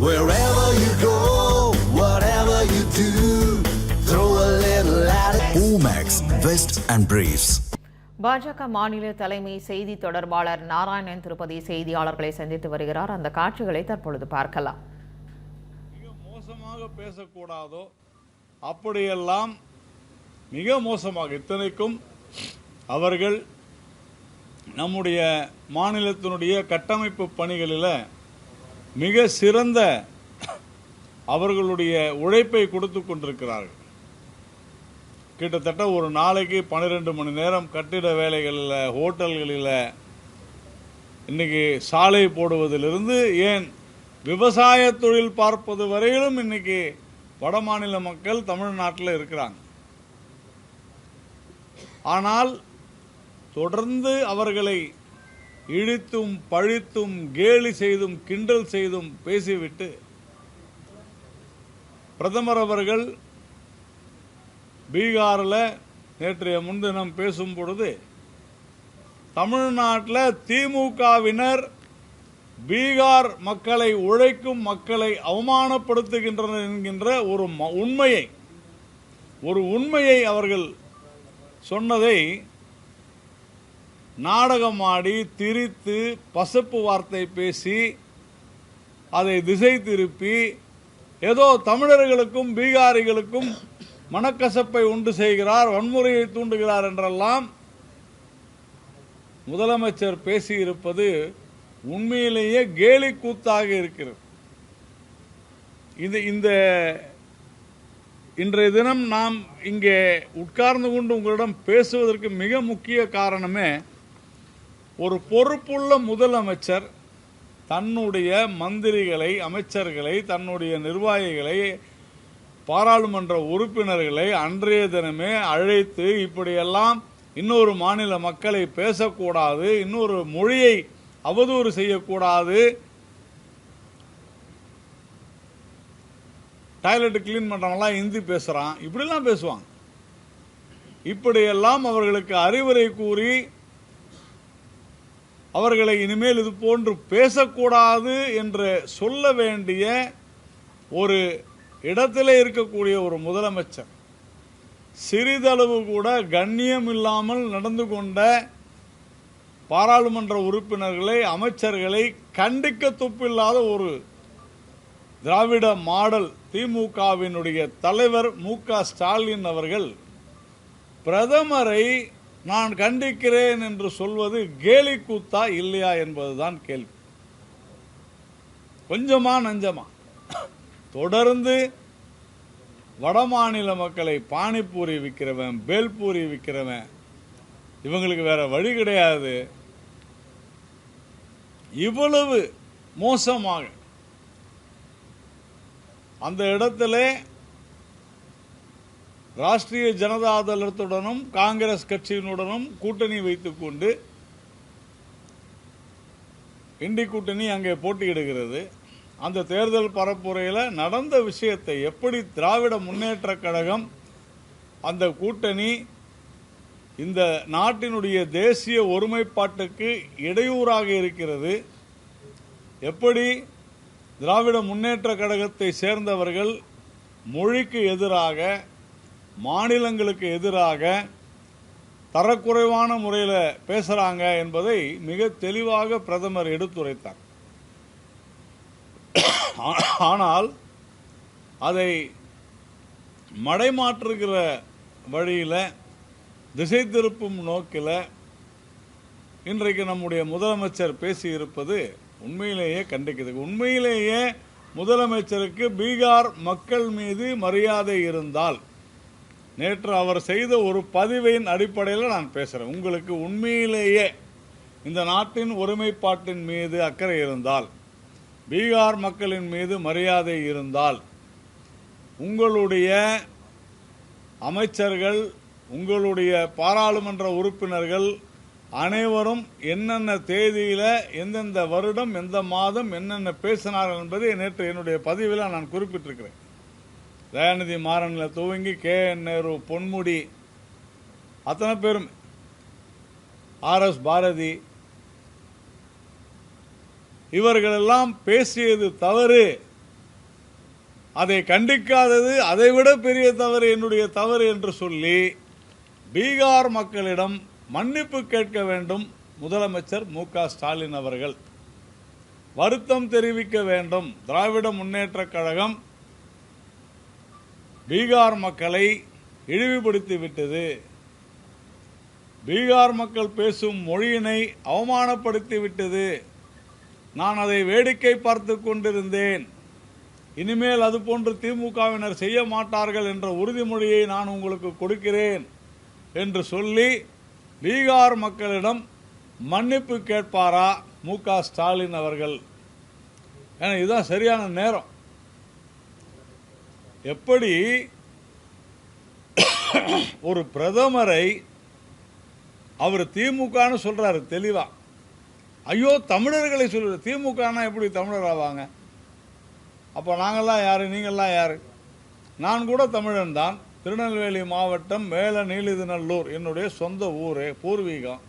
Wherever you go, whatever you do, throw a little at it. Omax, Vest and Briefs. பாஜக மாநில தலைமை செய்தி தொடர்பாளர் நாராயணன் திருப்பதி செய்தியாளர்களை சந்தித்து வருகிறார் அந்த காட்சிகளை தற்பொழுது பார்க்கலாம் மிக மோசமாக பேசக்கூடாதோ அப்படியெல்லாம் மிக மோசமாக இத்தனைக்கும் அவர்கள் நம்முடைய மாநிலத்தினுடைய கட்டமைப்பு பணிகளில் மிக சிறந்த அவர்களுடைய உழைப்பை கொடுத்து கொண்டிருக்கிறார்கள். கிட்டத்தட்ட ஒரு நாளைக்கு பன்னிரெண்டு மணி நேரம் கட்டிட வேலைகளில் ஹோட்டல்களில் இன்னைக்கு சாலை போடுவதிலிருந்து ஏன் விவசாய தொழில் பார்ப்பது வரையிலும் இன்னைக்கு வட மாநில மக்கள் தமிழ்நாட்டில் இருக்கிறாங்க. ஆனால் தொடர்ந்து அவர்களை இழித்தும் பழித்தும் கேலி செய்தும் கிண்டல் செய்தும் பேசிவிட்டு பிரதமர் அவர்கள் பீகாரில் நேற்றைய முன்தினம் பேசும் பொழுது தமிழ்நாட்டில் திமுகவினர் பீகார் மக்களை உழைக்கும் மக்களை அவமானப்படுத்துகின்றனர் என்கின்ற ஒரு உண்மையை ஒரு உண்மையை அவர்கள் சொன்னதை நாடகமாடி திரித்து பசப்பு வார்த்தை பேசி அதை திசை திருப்பி ஏதோ தமிழர்களுக்கும் பீகாரிகளுக்கும் மனக்கசப்பை உண்டு செய்கிறார் வன்முறையை தூண்டுகிறார் என்றெல்லாம் முதலமைச்சர் பேசியிருப்பது உண்மையிலேயே கேலி கூத்தாக இருக்கிறது. இது இந்த இன்றைய தினம் நாம் இங்கே உட்கார்ந்து கொண்டு உங்களிடம் பேசுவதற்கு மிக முக்கிய காரணமே ஒரு பொறுப்புள்ள முதலமைச்சர் தன்னுடைய மந்திரிகளை அமைச்சர்களை தன்னுடைய நிர்வாகிகளை பாராளுமன்ற உறுப்பினர்களை அன்றைய தினமே அழைத்து இப்படியெல்லாம் இன்னொரு மாநில மக்களை பேசக்கூடாது இன்னொரு மொழியை அவதூறு செய்யக்கூடாது டாய்லெட் கிளீன் பண்ணுறவங்களாம் ஹிந்தி பேசுகிறான் இப்படிலாம் பேசுவாங்க. இப்படியெல்லாம் அவர்களுக்கு அறிவுரை கூறி அவர்களை இனிமேல் இது போன்று பேசக்கூடாது என்று சொல்ல வேண்டிய ஒரு இடத்திலே இருக்கக்கூடிய ஒரு முதலமைச்சர் சிறிதளவு கூட கண்ணியம் இல்லாமல் நடந்து கொண்ட பாராளுமன்ற உறுப்பினர்களை அமைச்சர்களை கண்டிக்க துப்பில்லாத ஒரு திராவிட மாடல் திமுகவினுடைய தலைவர் மு க ஸ்டாலின் அவர்கள் பிரதமரை நான் கண்டிக்கிறேன் என்று சொல்வது கேலி கூத்தா இல்லையா என்பதுதான் கேள்வி. கொஞ்சமா நஞ்சமா. தொடர்ந்து வடமாநில மக்களை பானிபூரி விற்கிறவன் பேல்பூரி விற்கிறவன் இவங்களுக்கு வேற வழி கிடையாது. இவ்வளவு மோசமாக அந்த இடத்துல ராஷ்டிரிய ஜனதா தளத்துடனும் காங்கிரஸ் கட்சியினுடனும் கூட்டணி வைத்துக் கொண்டு இண்டி கூட்டணி அங்கே போட்டியிடுகிறது. அந்த தேர்தல் பரப்புரையில் நடந்த விஷயத்தை எப்படி திராவிட முன்னேற்ற கழகம் அந்த கூட்டணி இந்த நாட்டினுடைய தேசிய ஒருமைப்பாட்டுக்கு இடையூறாக இருக்கிறது எப்படி திராவிட முன்னேற்ற கழகத்தை சேர்ந்தவர்கள் மொழிக்கு எதிராக மாநிலங்களுக்கு எதிராக தரக்குறைவான முறையில் பேசுகிறாங்க என்பதை மிக தெளிவாக பிரதமர் எடுத்துரைத்தார். ஆனால் அதை மடைமாற்றுகிற வழியில் திசை திருப்பும் நோக்கில் இன்றைக்கு நம்முடைய முதலமைச்சர் பேசியிருப்பது உண்மையிலேயே கண்டிக்குது. உண்மையிலேயே முதலமைச்சருக்கு பீகார் மக்கள் மீது மரியாதை இருந்தால் நேற்று அவர் செய்த ஒரு பதிவின் அடிப்படையில் நான் பேசுகிறேன் உங்களுக்கு உண்மையிலேயே இந்த நாட்டின் ஒருமைப்பாட்டின் மீது அக்கறை இருந்தால் பீகார் மக்களின் மீது மரியாதை இருந்தால் உங்களுடைய அமைச்சர்கள் உங்களுடைய பாராளுமன்ற உறுப்பினர்கள் அனைவரும் என்னென்ன தேதியில் எந்தெந்த வருடம் எந்த மாதம் என்னென்ன பேசினார்கள் என்பதை நேற்று என்னுடைய பதிவில் நான் குறிப்பிட்டிருக்கிறேன். தயாநிதி மாறனில் துவங்கி கே. என். நேரு பொன்முடி அத்தனை பேரும். ஆர்எஸ் பாரதி. இவர்களெல்லாம் பேசியது தவறு. அதை கண்டிக்காதது அதைவிட பெரிய தவறு என்னுடைய தவறு என்று சொல்லி பீகார் மக்களிடம் மன்னிப்பு கேட்க வேண்டும் முதலமைச்சர் மு. ஸ்டாலின் அவர்கள். வருத்தம் தெரிவிக்க வேண்டும். திராவிட முன்னேற்றக் கழகம் பீகார் மக்களை இழிவுபடுத்தி விட்டது. பீகார் மக்கள் பேசும் மொழியினை அவமானப்படுத்தி விட்டது. நான் அதை வேடிக்கை பார்த்து கொண்டிருந்தேன். இனிமேல் அதுபோன்று திமுகவினர் செய்ய மாட்டார்கள் என்ற உறுதிமொழியை நான் உங்களுக்கு கொடுக்கிறேன் என்று சொல்லி பீகார் மக்களிடம் மன்னிப்பு கேட்பாரா மு க ஸ்டாலின் அவர்கள்? ஏன்னா இதுதான் சரியான நேரம். எப்படி ஒரு பிரதமரை அவர் திமுகன்னு சொல்றாரு தெளிவா. ஐயோ தமிழர்களை சொல்ற திமுகனா எப்படி தமிழர் ஆவாங்க? அப்போ நாங்கள்லாம் யாரு? நீங்கள்லாம் யாரு? நான் கூட தமிழன் தான். திருநெல்வேலி மாவட்டம் மேல நீலிதிநல்லூர் என்னுடைய சொந்த ஊர் பூர்வீகம்.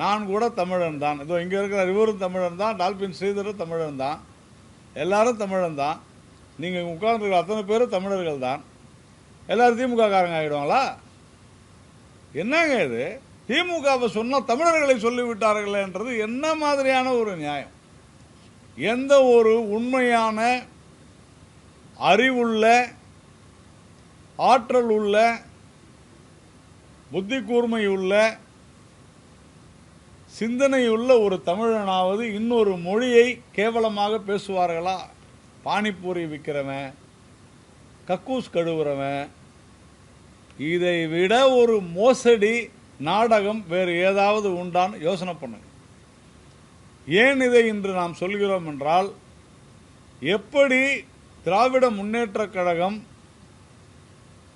நான் கூட தமிழன் தான். இதோ இங்கே இருக்கிற இவரும் தமிழன் தான் டால்பின் ஸ்ரீதரும் தமிழன் தான். எல்லாரும் தமிழன் தான். நீங்கள் உட்கார்ந்துருக்கிற அத்தனை பேரும் தமிழர்கள் தான் எல்லோரும் திமுக காரங்க ஆகிடுவாங்களா என்னங்க இது? திமுகவை சொன்னால் தமிழர்களை சொல்லிவிட்டார்களேன்றது என்ன மாதிரியான ஒரு நியாயம்? எந்த ஒரு உண்மையான அறிவுள்ள ஆற்றல் உள்ள புத்தி கூர்மை உள்ள சிந்தனையுள்ள ஒரு தமிழனாவது இன்னொரு மொழியை கேவலமாக பேசுவார்களா? பானிபூரி விற்கிறவன் கக்கூஸ் கழுவுறவன் இதை விட ஒரு மோசடி நாடகம் வேறு ஏதாவது உண்டான்னு யோசனை பண்ணுங்க. ஏன் இதை இன்று நாம் சொல்கிறோம் என்றால் எப்படி திராவிட முன்னேற்றக் கழகம்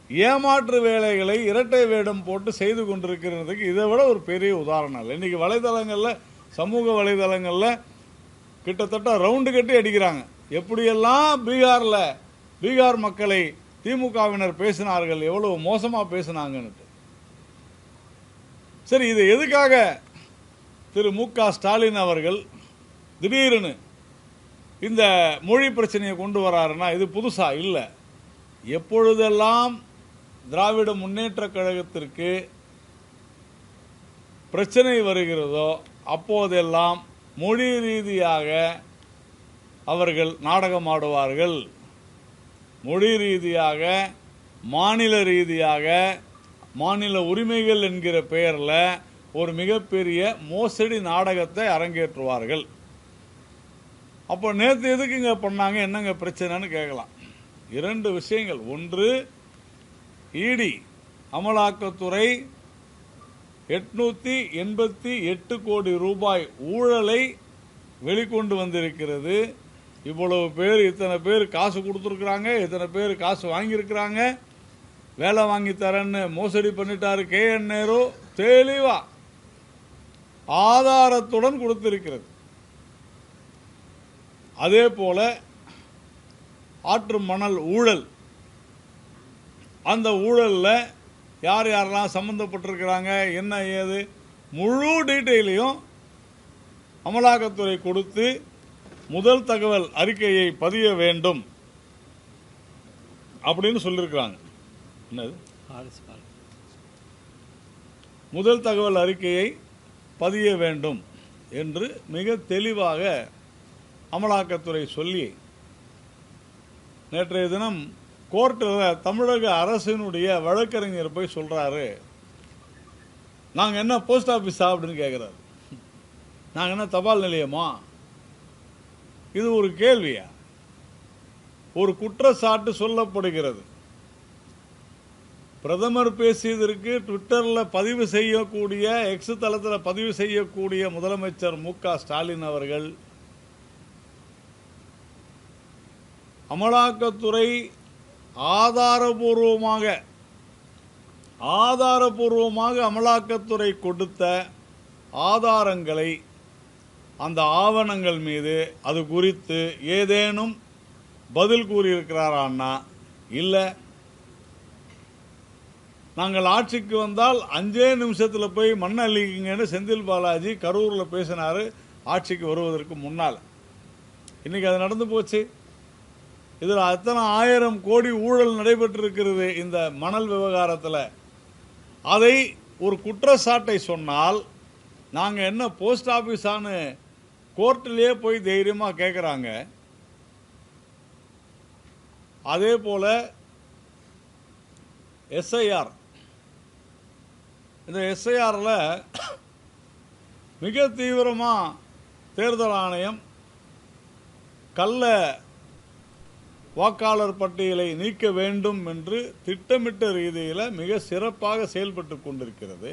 ஏமாற்று வேலைகளை இரட்டை வேடம் போட்டு செய்து கொண்டிருக்கிறதுக்கு இதை விட ஒரு பெரிய உதாரணம் இல்லை. இன்றைக்கி வலைதளங்களில் சமூக வலைதளங்களில் கிட்டத்தட்ட ரவுண்டு கட்டி அடிக்கிறாங்க. எப்படியெல்லாம் பீகாரில் பீகார் மக்களை திமுகவினர் பேசினார்கள் எவ்வளவு மோசமாக பேசினாங்கன்னு சரி இது எதுக்காக திரு மு க ஸ்டாலின் அவர்கள் திடீர்னு இந்த மொழி பிரச்சனையை கொண்டு வராருன்னா இது புதுசா? இல்லை. எப்பொழுதெல்லாம் திராவிட முன்னேற்றக் கழகத்திற்கு பிரச்சனை வருகிறதோ அப்போதெல்லாம் மொழி ரீதியாக அவர்கள் நாடகம் ஆடுவார்கள் மொழி ரீதியாக மாநில ரீதியாக மாநில உரிமைகள் என்கிற பெயரில் ஒரு மிகப்பெரிய மோசடி நாடகத்தை அரங்கேற்றுவார்கள். அப்போ நேற்று எதுக்குங்க பண்ணாங்க என்னங்க பிரச்சனைன்னு கேட்கலாம். இரண்டு விஷயங்கள். ஒன்று இடி அமலாக்கத்துறை எட்நூத்தி எண்பத்தி எட்டு கோடி ரூபாய் ஊழலை வெளிக்கொண்டு வந்திருக்கிறது. இவ்வளவு பேர் இத்தனை பேர் காசு கொடுத்துருக்குறாங்க இத்தனை பேர் காசு வாங்கியிருக்கிறாங்க. வேலை வாங்கி தரேன்னு மோசடி பண்ணிட்டாரு கே. என். நேரு. தெளிவா ஆதாரத்துடன் கொடுத்திருக்கிறது. அதே போல ஆற்று மணல் ஊழல். அந்த ஊழலில் யார் யாரெல்லாம் சம்மந்தப்பட்டிருக்கிறாங்க என்ன ஏது முழு டீட்டெயிலையும் அமலாக்கத்துறை கொடுத்து முதல் தகவல் அறிக்கையை பதிய வேண்டும் அப்படின்னு சொல்லியிருக்கிறாங்க என்னது? முதல் தகவல் அறிக்கையை பதிய வேண்டும் என்று மிக தெளிவாக அமலாக்கத்துறை சொல்லி நேற்றைய தினம் கோர்ட்டில் தமிழக அரசினுடைய வழக்கறிஞர் போய் சொல்றாரு. நாங்கள் என்ன போஸ்ட் ஆஃபீஸா அப்படின்னு கேட்குறாரு நாங்கள் என்ன தபால் நிலையமா? இது ஒரு கேள்வியா? ஒரு குற்றச்சாட்டு சொல்லப்படுகிறது. பிரதமர் பேசியதற்கு ட்விட்டரில் பதிவு செய்யக்கூடிய எக்ஸ் தளத்தில் பதிவு செய்யக்கூடிய முதலமைச்சர் மு க ஸ்டாலின் அவர்கள் அமலாக்கத்துறை ஆதாரபூர்வமாக ஆதாரபூர்வமாக அமலாக்கத்துறை கொடுத்த ஆதாரங்களை அந்த ஆவணங்கள் மீது அது குறித்து ஏதேனும் பதில் கூறியிருக்கிறாரான்னா இல்லை நாங்கள் ஆட்சிக்கு வந்தால் அஞ்சே நிமிஷத்தில் போய் மண் அள்ளிக்குங்கன்னு செந்தில் பாலாஜி கரூரில் பேசினார் ஆட்சிக்கு வருவதற்கு முன்னால். இன்றைக்கி அது நடந்து போச்சு. இதில் அத்தனை ஆயிரம் கோடி ஊழல் நடைபெற்றிருக்கிறது இந்த மணல் விவகாரத்தில். அதை ஒரு குற்றச்சாட்டை சொன்னால் நாங்கள் என்ன போஸ்ட் ஆஃபீஸான்னு கோர்ட்டிலே போய் தைரியமாக கேட்குறாங்க அதே போல் எஸ்ஐஆர். இந்த எஸ்ஐஆரில் மிக தீவிரமாக தேர்தல் ஆணையம் கள்ள வாக்காளர் பட்டியலை நீக்க வேண்டும் என்று திட்டமிட்ட ரீதியில் மிக சிறப்பாக செயல்பட்டு கொண்டிருக்கிறது.